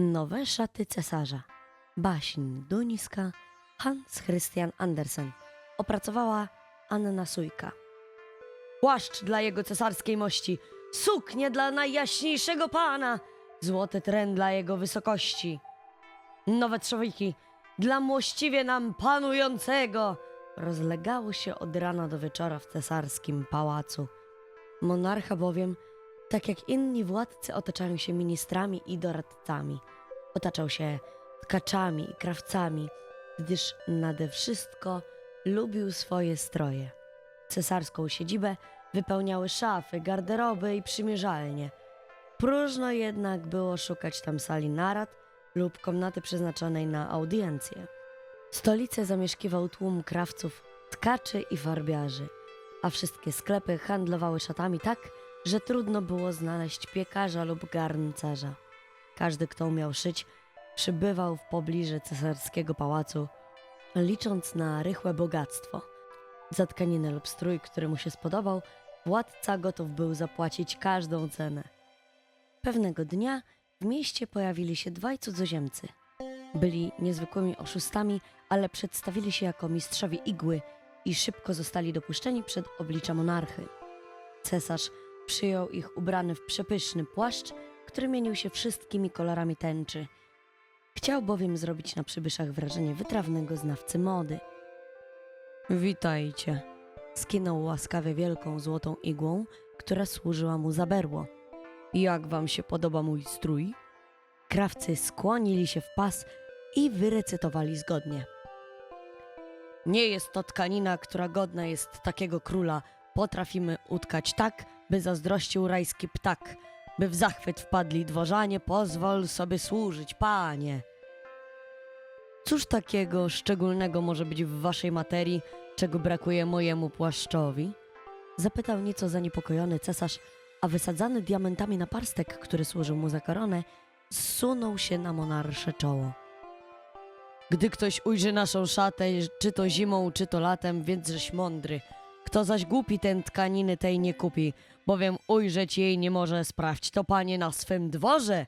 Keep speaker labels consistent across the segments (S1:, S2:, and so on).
S1: Nowe szaty cesarza. Baśń Duniska Hans Christian Andersen. Opracowała Anna Sujka. Płaszcz dla jego cesarskiej mości, suknie dla najjaśniejszego pana, złoty tren dla jego wysokości. Nowe trzowiki dla młościwie nam panującego rozlegało się od rana do wieczora w cesarskim pałacu. Monarcha bowiem, tak jak inni władcy, otaczają się ministrami i doradcami. Otaczał się tkaczami i krawcami, gdyż nade wszystko lubił swoje stroje. Cesarską siedzibę wypełniały szafy, garderoby i przymierzalnie. Próżno jednak było szukać tam sali narad lub komnaty przeznaczonej na audiencję. Stolicę zamieszkiwał tłum krawców, tkaczy i farbiarzy, a wszystkie sklepy handlowały szatami tak, że trudno było znaleźć piekarza lub garncarza. Każdy, kto umiał szyć, przybywał w pobliże cesarskiego pałacu, licząc na rychłe bogactwo. Za tkaninę lub strój, który mu się spodobał, władca gotów był zapłacić każdą cenę. Pewnego dnia w mieście pojawili się dwaj cudzoziemcy. Byli niezwykłymi oszustami, ale przedstawili się jako mistrzowie igły i szybko zostali dopuszczeni przed oblicze monarchy. Cesarz przyjął ich ubrany w przepyszny płaszcz, który mienił się wszystkimi kolorami tęczy. Chciał bowiem zrobić na przybyszach wrażenie wytrawnego znawcy mody. Witajcie. Skinął łaskawie wielką złotą igłą, która służyła mu za berło. Jak wam się podoba mój strój? Krawcy skłonili się w pas i wyrecytowali zgodnie. Nie jest to tkanina, która godna jest takiego króla. Potrafimy utkać tak, by zazdrościł rajski ptak, by w zachwyt wpadli dworzanie, pozwól sobie służyć, panie. Cóż takiego szczególnego może być w waszej materii, czego brakuje mojemu płaszczowi? Zapytał nieco zaniepokojony cesarz, a wysadzany diamentami naparstek, który służył mu za koronę, zsunął się na monarsze czoło. Gdy ktoś ujrzy naszą szatę, czy to zimą, czy to latem, więc żeś mądry. Kto zaś głupi, ten tkaniny tej nie kupi, bowiem ujrzeć jej nie może, sprawdź to panie na swym dworze.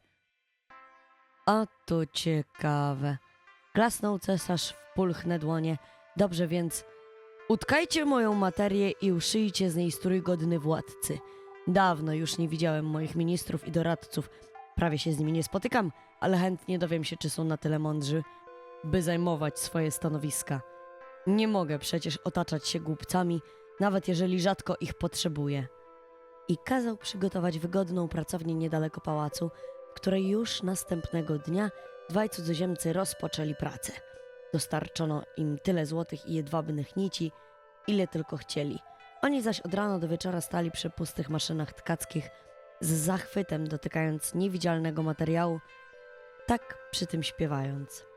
S1: A to ciekawe. Klasnął cesarz w pulchne dłonie. Dobrze więc, utkajcie moją materię i uszyjcie z niej strój godny władcy. Dawno już nie widziałem moich ministrów i doradców. Prawie się z nimi nie spotykam, ale chętnie dowiem się, czy są na tyle mądrzy, by zajmować swoje stanowiska. Nie mogę przecież otaczać się głupcami, nawet jeżeli rzadko ich potrzebuję. I kazał przygotować wygodną pracownię niedaleko pałacu, w której już następnego dnia dwaj cudzoziemcy rozpoczęli pracę. Dostarczono im tyle złotych i jedwabnych nici, ile tylko chcieli. Oni zaś od rana do wieczora stali przy pustych maszynach tkackich, z zachwytem dotykając niewidzialnego materiału, tak przy tym śpiewając.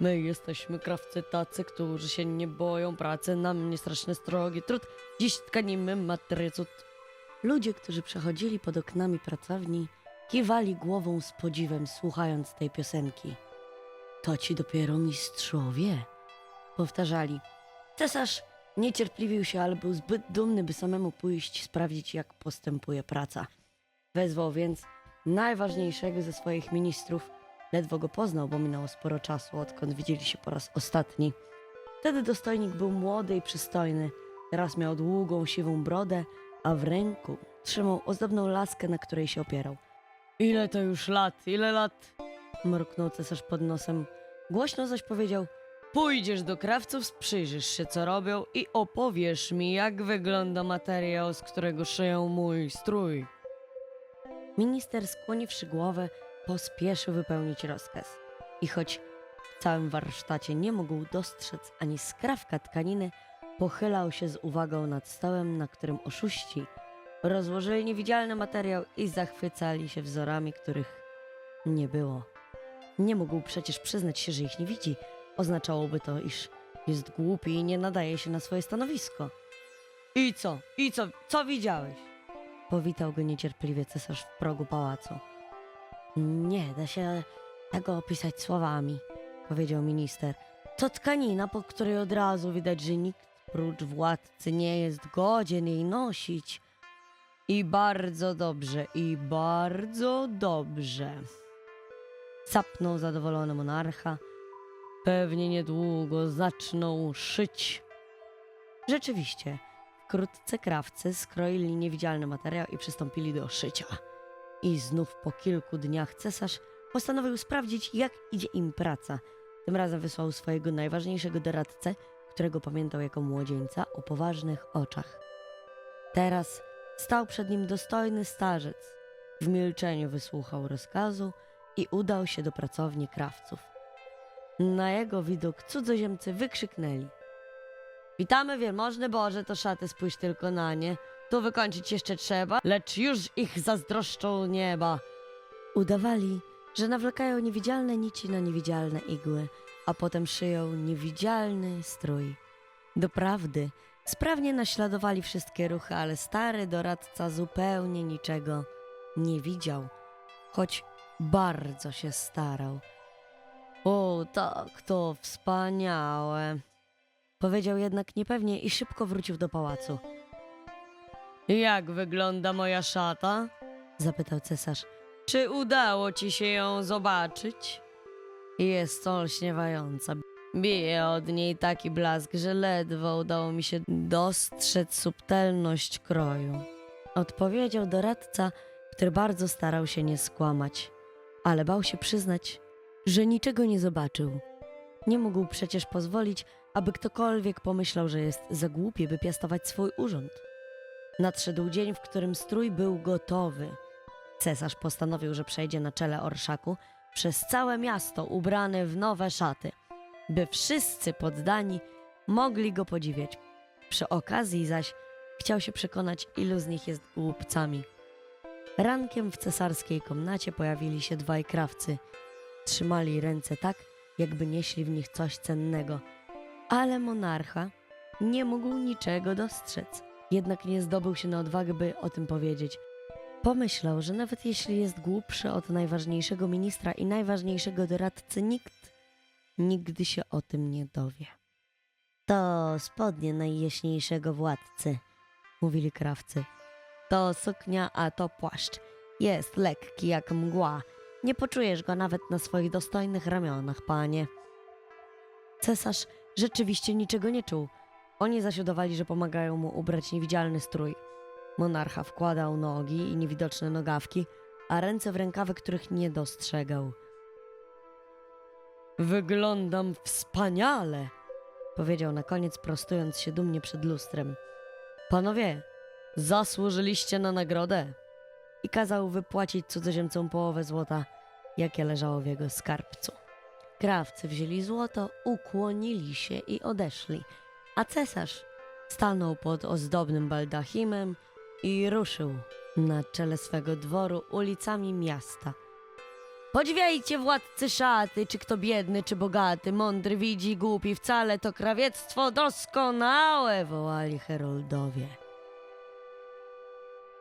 S1: My jesteśmy krawcy tacy, którzy się nie boją pracy, nam nie straszny strogi trud, dziś tkanimy materię cud. Ludzie, którzy przechodzili pod oknami pracowni, kiwali głową z podziwem, słuchając tej piosenki. To ci dopiero mistrzowie, powtarzali. Cesarz niecierpliwił się, ale był zbyt dumny, by samemu pójść sprawdzić, jak postępuje praca. Wezwał więc najważniejszego ze swoich ministrów, ledwo go poznał, bo minęło sporo czasu, odkąd widzieli się po raz ostatni. Wtedy dostojnik był młody i przystojny, teraz miał długą, siwą brodę, a w ręku trzymał ozdobną laskę, na której się opierał. Ile to już lat, ile lat? Mruknął cesarz pod nosem. Głośno zaś powiedział: Pójdziesz do krawców, przyjrzysz się, co robią i opowiesz mi, jak wygląda materiał, z którego szyją mój strój. Minister, skłoniwszy głowę, pospieszył wypełnić rozkaz. I choć w całym warsztacie nie mógł dostrzec ani skrawka tkaniny, pochylał się z uwagą nad stołem, na którym oszuści rozłożyli niewidzialny materiał i zachwycali się wzorami, których nie było. Nie mógł przecież przyznać się, że ich nie widzi. Oznaczałoby to, iż jest głupi i nie nadaje się na swoje stanowisko. I co? I co? Co widziałeś? Powitał go niecierpliwie cesarz w progu pałacu. Nie da się tego opisać słowami, powiedział minister. To tkanina, po której od razu widać, że nikt prócz władcy nie jest godzien jej nosić. I bardzo dobrze, i bardzo dobrze. Sapnął zadowolony monarcha. Pewnie niedługo zaczną szyć. Rzeczywiście, wkrótce krawcy skroili niewidzialny materiał i przystąpili do szycia. I znów po kilku dniach cesarz postanowił sprawdzić, jak idzie im praca. Tym razem wysłał swojego najważniejszego doradcę, którego pamiętał jako młodzieńca o poważnych oczach. Teraz stał przed nim dostojny starzec. W milczeniu wysłuchał rozkazu i udał się do pracowni krawców. Na jego widok cudzoziemcy wykrzyknęli. Witamy wielmożny Boże, to szaty spójrz tylko na nie. Tu wykończyć jeszcze trzeba, lecz już ich zazdroszczą nieba. Udawali, że nawlekają niewidzialne nici na niewidzialne igły, a potem szyją niewidzialny strój. Doprawdy, sprawnie naśladowali wszystkie ruchy, ale stary doradca zupełnie niczego nie widział, choć bardzo się starał. O, tak, to wspaniałe. Powiedział jednak niepewnie i szybko wrócił do pałacu. Jak wygląda moja szata? Zapytał cesarz. Czy udało ci się ją zobaczyć? Jest olśniewająca. Bije od niej taki blask, że ledwo udało mi się dostrzec subtelność kroju. Odpowiedział doradca, który bardzo starał się nie skłamać, ale bał się przyznać, że niczego nie zobaczył. Nie mógł przecież pozwolić, aby ktokolwiek pomyślał, że jest za głupi, by piastować swój urząd. Nadszedł dzień, w którym strój był gotowy. Cesarz postanowił, że przejdzie na czele orszaku przez całe miasto ubrany w nowe szaty, by wszyscy poddani mogli go podziwiać. Przy okazji zaś chciał się przekonać, ilu z nich jest głupcami. Rankiem w cesarskiej komnacie pojawili się dwaj krawcy. Trzymali ręce tak, jakby nieśli w nich coś cennego. Ale monarcha nie mógł niczego dostrzec. Jednak nie zdobył się na odwagę, by o tym powiedzieć. Pomyślał, że nawet jeśli jest głupszy od najważniejszego ministra i najważniejszego doradcy, nikt nigdy się o tym nie dowie. To spodnie najjaśniejszego władcy, mówili krawcy. To suknia, a to płaszcz. Jest lekki jak mgła. Nie poczujesz go nawet na swoich dostojnych ramionach, panie. Cesarz rzeczywiście niczego nie czuł. Oni zaś udawali, że pomagają mu ubrać niewidzialny strój. Monarcha wkładał nogi i niewidoczne nogawki, a ręce w rękawy, których nie dostrzegał. Wyglądam wspaniale, powiedział na koniec, prostując się dumnie przed lustrem. Panowie, zasłużyliście na nagrodę. I kazał wypłacić cudzoziemcom połowę złota, jakie leżało w jego skarbcu. Krawcy wzięli złoto, ukłonili się i odeszli, a cesarz stanął pod ozdobnym baldachimem i ruszył na czele swego dworu ulicami miasta. Podziwiajcie władcy szaty, czy kto biedny, czy bogaty, mądry widzi, głupi wcale, to krawiectwo doskonałe, wołali heroldowie.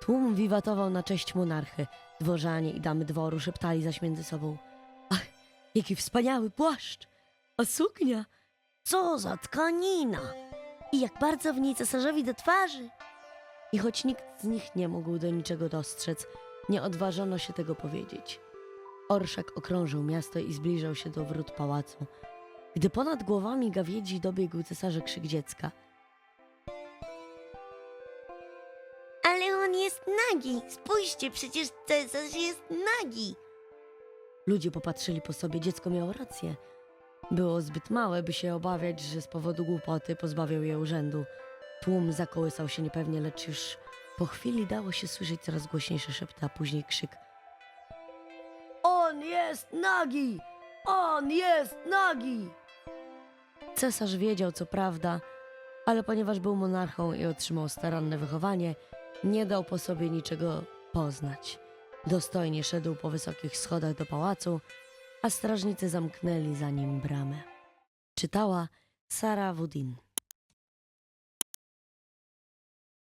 S1: Tłum wiwatował na cześć monarchy. Dworzanie i damy dworu szeptali zaś między sobą. Ach, jaki wspaniały płaszcz! A suknia! Co za tkanina! I jak bardzo w niej cesarzowi do twarzy! I choć nikt z nich nie mógł do niczego dostrzec, nie odważono się tego powiedzieć. Orszak okrążył miasto i zbliżał się do wrót pałacu. Gdy ponad głowami gawiedzi dobiegł cesarza krzyk dziecka.
S2: Ale on jest nagi. Spójrzcie, przecież cesarz jest nagi.
S1: Ludzie popatrzyli po sobie, dziecko miało rację. Było zbyt małe, by się obawiać, że z powodu głupoty pozbawią je urzędu. Tłum zakołysał się niepewnie, lecz już po chwili dało się słyszeć coraz głośniejsze szepty, a później krzyk. On jest nagi! On jest nagi! Cesarz wiedział, co prawda, ale ponieważ był monarchą i otrzymał staranne wychowanie, nie dał po sobie niczego poznać. Dostojnie szedł po wysokich schodach do pałacu, a strażnicy zamknęli za nim bramę. Czytała Sara Wudin.